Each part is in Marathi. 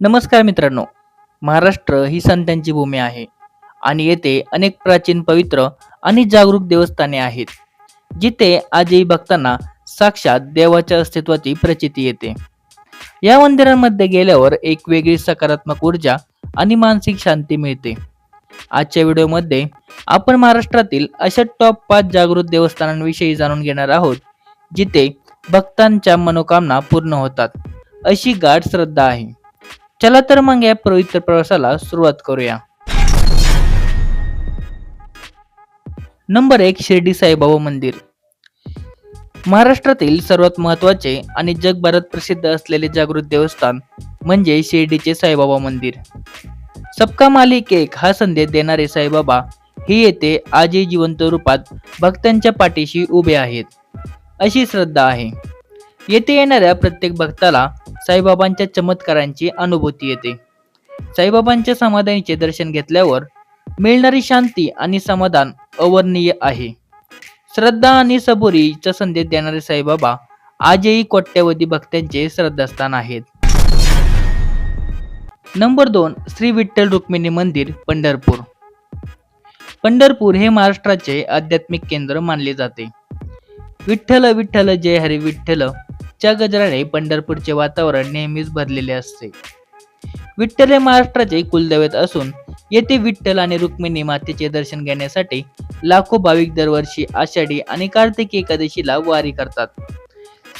नमस्कार मित्रांनो महाराष्ट्र ही संतांची भूमी आहे आणि येथे अनेक प्राचीन पवित्र आणि जागरूक देवस्थाने आहेत जिथे आजही भक्तांना साक्षात देवाच्या अस्तित्वाची प्रचिती येते. या मंदिरांमध्ये गेल्यावर एक वेगळी सकारात्मक ऊर्जा आणि मानसिक शांती मिळते. आजच्या व्हिडिओमध्ये आपण महाराष्ट्रातील अशा टॉप पाच जागृत देवस्थानांविषयी जाणून घेणार आहोत जिथे भक्तांच्या मनोकामना पूर्ण होतात अशी गाठ श्रद्धा आहे. चला तर मग या पवित्र प्रवासाला सुरुवात करूया. नंबर एक शिर्डी साईबाबा मंदिर. महाराष्ट्रातील सर्वात महत्त्वाचे आणि जगभरात प्रसिद्ध असलेले जागृत देवस्थान म्हणजे शिर्डीचे साईबाबा मंदिर. सबका मालिक एक हा संदेश देणारे साईबाबा हे येथे आजही जिवंत रूपात भक्तांच्या पाठीशी उभे आहेत. अशी श्रद्धा आहे. येथे येणाऱ्या प्रत्येक भक्ताला साईबाबांच्या चमत्कारांची अनुभूती येते. साईबाबांच्या समाधानीचे दर्शन घेतल्यावर मिळणारी शांती आणि समाधान अवर्णीय आहे. श्रद्धा आणि सबुरीचा संदेश देणारे साईबाबा आजही कोट्यवधी भक्तांचे श्रद्धास्थान आहेत. नंबर दोन श्री विठ्ठल रुक्मिणी मंदिर पंढरपूर. पंढरपूर हे महाराष्ट्राचे आध्यात्मिक केंद्र मानले जाते. विठ्ठल विठ्ठल जय हरी विठ्ठल. च्या गजराने पंढरपूरचे वातावरण नेहमीच भरलेले असते. विठ्ठल हे महाराष्ट्राचे कुलदैवत असून येथे विठ्ठल आणि रुक्मिणी मातेचे दर्शन घेण्यासाठी लाखो भाविक दरवर्षी आषाढी आणि कार्तिकी एकादशीला वारी करतात.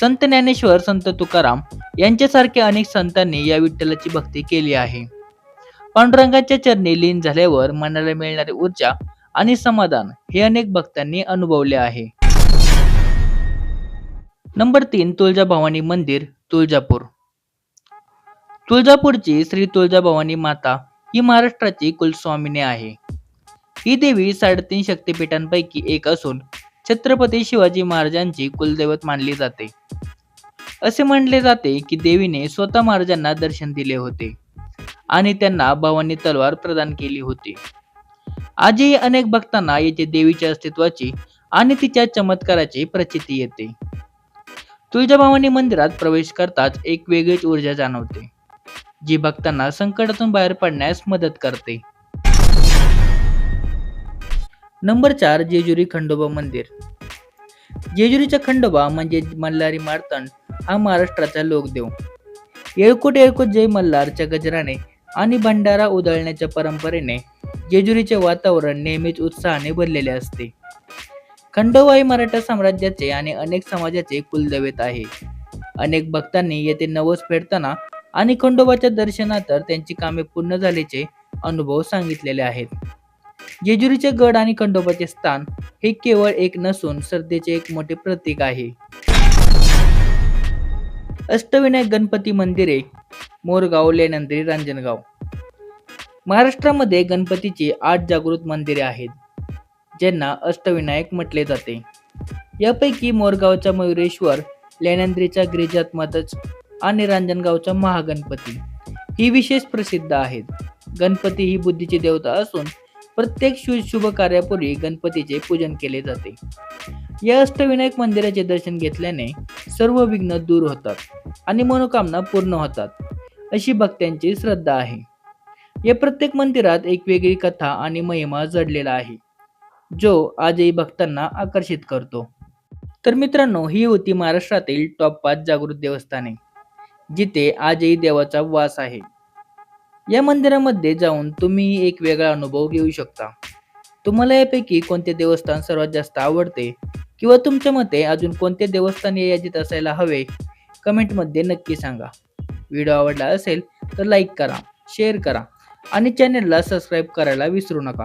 संत ज्ञानेश्वर संत तुकाराम यांच्यासारख्या अनेक संतांनी या विठ्ठलाची भक्ती केली आहे. पांडुरंगाच्या चरणी लीन झाल्यावर मनाला मिळणारी ऊर्जा आणि समाधान हे अनेक भक्तांनी अनुभवले आहे. नंबर तीन तुळजाभवानी मंदिर तुळजापूर. तुळजापूरची श्री तुळजाभवानी माता ही महाराष्ट्राची कुलस्वामिनी आहे. ही देवी साडेतीन शक्तिपीठांपैकी एक असून छत्रपती शिवाजी महाराजांची कुलदैवत मानली जाते. असे म्हणले जाते की देवीने स्वतः महाराजांना दर्शन दिले होते आणि त्यांना भवानी तलवार प्रदान केली होती. आजही अनेक भक्तांना येथे देवीच्या अस्तित्वाची आणि तिच्या चमत्काराची प्रचिती येते. तुळजाभवानी मंदिरात प्रवेश करताच एक वेगळीच ऊर्जा जाणवते जी भक्तांना संकटातून बाहेर पडण्यास मदत करते. नंबर चार जेजुरी खंडोबा मंदिर. जेजुरीचा खंडोबा म्हणजे मल्हारी मार्तंड हा महाराष्ट्राचा लोकदेव. येळकोट येळकोट जय मल्हारच्या गजराने आणि भंडारा उधळण्याच्या परंपरेने जेजुरीचे वातावरण नेहमीच उत्साहाने भरलेले असते. खंडोबा हे मराठा साम्राज्याचे आणि अनेक समाजाचे कुलदैवत आहे. अनेक भक्तांनी येथे नवस फेडताना आणि खंडोबाच्या दर्शनात त्यांची कामे पूर्ण झाल्याचे अनुभव सांगितलेले आहेत. जेजुरीचे गड आणि खंडोबाचे स्थान हे केवळ एक नसून श्रद्धेचे एक मोठे प्रतीक आहे. अष्टविनायक गणपती मंदिरे मोरगाव लेनंद्री रांजणगाव. महाराष्ट्रामध्ये गणपतीची आठ जागृत मंदिरे आहेत. ज्यांना अष्टविनायक म्हटले जाते. यापैकी मोरगावचा मयुरेश्वर लेण्यांद्रीचा गिरिजात्मतच आणि रांजणगावचा महागणपती. ही विशेष प्रसिद्ध आहेत. गणपती ही बुद्धीची देवता असून प्रत्येक शु शुभ कार्यापूर्वी गणपतीचे पूजन केले जाते. या अष्टविनायक मंदिराचे दर्शन घेतल्याने सर्व विघ्न दूर होतात आणि मनोकामना पूर्ण होतात अशी भक्तांची श्रद्धा आहे. या प्रत्येक मंदिरात एक वेगळी कथा आणि महिमा जडलेला आहे. जो आजही भक्तांना आकर्षित करतो. तर मित्रांनो ही होती महाराष्ट्रातील टॉप पाच जागृत देवस्थाने जिथे आजही देवाचा वास आहे. या मंदिरामध्ये जाऊन तुम्ही एक वेगळा अनुभव घेऊ शकता. तुम्हाला यापैकी कोणते देवस्थान सर्वात जास्त आवडते? किंवा तुमच्या मते अजून कोणते देवस्थान या यादीत असायला हवे? कमेंटमध्ये नक्की सांगा. व्हिडिओ आवडला असेल तर लाईक करा शेअर करा आणि चॅनलला सबस्क्राईब करायला विसरू नका.